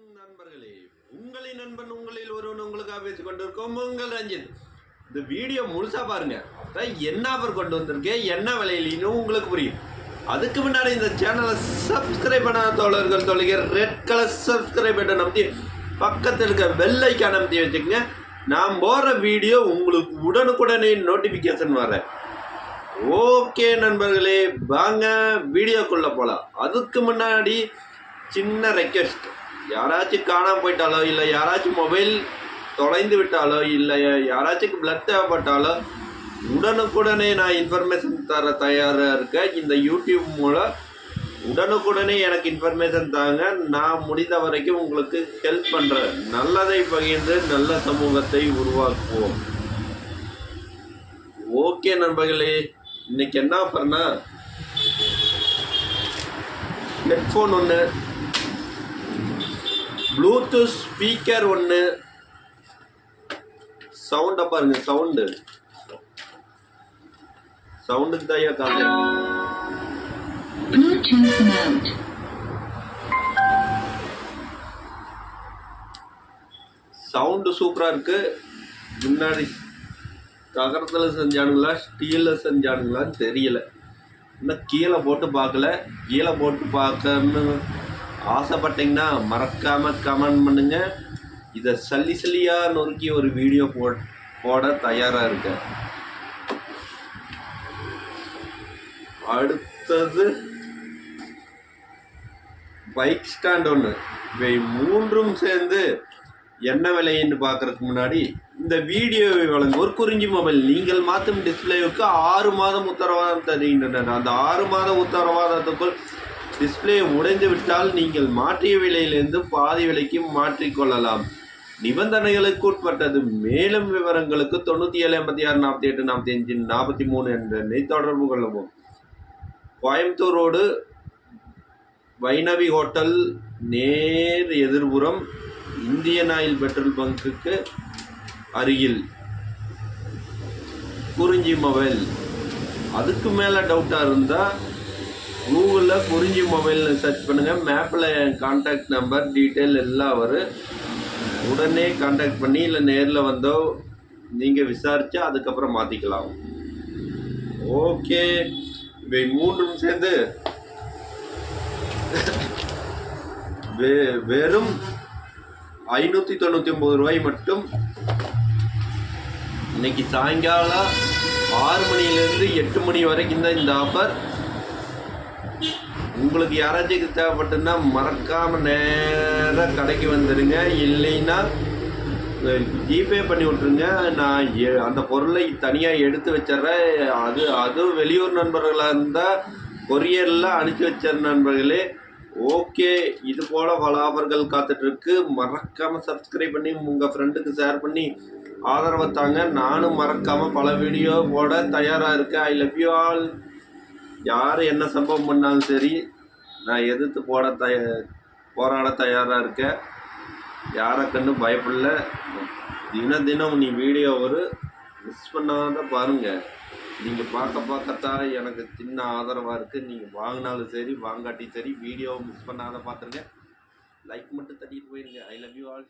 நண்பர்களே உங்களின் நண்பன் உங்களில் ஒருவன் உங்களுக்காக பேசிக் கொண்டிருக்கோம் உங்கள் ரஞ்சித். இந்த வீடியோ முழுசா பாருங்க. அதான் என்ன ஆஃபர் கொண்டு வந்திருக்கேன் என்ன விலையிலும் உங்களுக்கு புரியும். அதுக்கு முன்னாடி இந்த சேனலை சப்ஸ்கிரைப் பண்ணாத தோழர்கள் தொலைகிற ரெட் கலர் சப்ஸ்கிரைப் பட்டன் அமைத்தி பக்கத்தில் இருக்க வெள்ளைக்கான ஐக்கான் அமைத்தி வச்சுக்கோங்க. நான் போடுற வீடியோ உங்களுக்கு உடனுக்குடனே நோட்டிஃபிகேஷன் வர ஓகே நண்பர்களே வாங்க வீடியோக்குள்ளே போகலாம் அதுக்கு முன்னாடி சின்ன ரெக்வெஸ்ட் யாராச்சும் காணாம போயிட்டாலோ இல்லை யாராச்சும் மொபைல் தொலைந்து விட்டாலோ இல்லை யாராச்சும் பிளட் தேவைப்பட்டாலோ உடனுக்குடனே நான் இன்ஃபர்மேஷன் தர தயாராக இருக்கேன் இந்த யூடியூப் மூலம் உடனுக்குடனே எனக்கு இன்ஃபர்மேஷன் தாங்க. நான் முடிந்த வரைக்கும் உங்களுக்கு ஹெல்ப் பண்ணுறேன் நல்லதை பகிர்ந்து நல்ல சமூகத்தை உருவாக்குவோம். ஓகே நண்பர்களே இன்னைக்கு என்ன ஆஃபர்னா ஹெட்ஃபோன் ஒன்று ப்ளூடூத் ஸ்பீக்கர் ஒன்று சவுண்டை பாருங்க சவுண்டு சவுண்டுக்கு தான் mode. சவுண்டு சூப்பராக இருக்கு. முன்னாடி தகரத்தில் செஞ்சானுங்களா ஸ்டீலில் செஞ்சானுங்களான்னு தெரியல. இன்னும் கீழே போட்டு பார்க்கல. கீழே போட்டு பார்க்கன்னு ஆசைப்பட்டீங்கன்னா மறக்காமல் கமெண்ட் பண்ணுங்கள் இதை சல்லி சல்லியாக நொறுக்கி ஒரு வீடியோ போ போட தயாராக இருக்கேன். அடுத்தது பைக் ஸ்டாண்ட் ஒன்று இவை மூன்றும் சேர்ந்து என்ன விலைன்னு பார்க்கறதுக்கு முன்னாடி இந்த வீடியோவை வழங்குவோர் குறிஞ்சி மொபைல். நீங்கள் மாற்றும் டிஸ்பிளேவுக்கு ஆறு மாதம் உத்தரவாதம் தருகின்றனர். அந்த ஆறு மாத உத்தரவாதத்துக்குள் டிஸ்பிளே உடைந்து விட்டால் நீங்கள் மாற்றிய விலையிலிருந்து பாதி விலைக்கு மாற்றிக்கொள்ளலாம் நிபந்தனைகளுக்கு உட்பட்டது. மேலும் விவரங்களுக்கு தொண்ணூற்றி ஏழு எண்பத்தி ஆறு நாற்பத்தி எட்டு நாற்பத்தி அஞ்சு நாற்பத்தி மூணு என்ற எண்ணை தொடர்பு கொள்ளவும். கோயம்புத்தூர் ரோடு வைணவி ஹோட்டல் நேர் எதிர்புறம் இந்தியன் ஆயில் பெட்ரோல் பங்குக்கு அருகில். குறிஞ்சி மொபைல். அதுக்கு மேலே டவுட்டாக இருந்தால் கூகுளில் குறிஞ்சி மொபைல்னு சர்ச் பண்ணுங்கள் மேப்பில் என் கான்டாக்ட் நம்பர் டீட்டெயில் எல்லாம் வரும் உடனே கான்டாக்ட் பண்ணி இல்லை நேரில் வந்தோ நீங்கள் விசாரித்து அதுக்கப்புறம் மாற்றிக்கலாம் ஓகே இவை மூன்றும் சேர்ந்து. வே வெறும் ஐநூற்றி தொண்ணூற்றி ஒம்பது ரூபாய் மட்டும். இன்னைக்கு சாயங்காலம் ஆறு மணிலேருந்து எட்டு மணி வரைக்கும் தான் இந்த ஆஃபர் உங்களுக்கு யாராச்சும் தேவைப்பட்டுன்னா மறக்காமல் நேராக கடைக்கு வந்துடுங்க. இல்லைன்னா ஜிபே பண்ணி விட்ருங்க நான் எ- அந்த பொருளை தனியாக எடுத்து வச்சிட்றேன். அது அதுவும் வெளியூர் நண்பர்களாக இருந்தால் கொரியரில் அனுப்பிச்சி வச்சிட நண்பர்களே. ஓகே இது போல் பல ஆஃபர்கள் காத்துட்ருக்கு. மறக்காமல் சப்ஸ்கிரைப் பண்ணி உங்கள் ஃப்ரெண்டுக்கு ஷேர் பண்ணி ஆதரவை தாங்க. நானும் மறக்காமல் பல வீடியோ போட தயாராக இருக்கேன். ஐ லவ் யூ ஆல் யார் என்ன சம்பவம் பண்ணாலும் சரி நான் எதிர்த்து போட தய போராட தயாராக இருக்கேன் யாரை கண்டு பயப்படல. தினம் தினம் நீ வீடியோ ஒரு மிஸ் பண்ணாத பாருங்கள் நீங்கள் பார்க்க பார்க்கத்தான் எனக்கு சின்ன ஆதரவாக இருக்குது நீங்கள் வாங்கினாலும் சரி வாங்காட்டி சரி வீடியோவை மிஸ் பண்ணாத பார்த்துருங்க லைக் மட்டும் தட்டிட்டு போயிருங்க. I love you all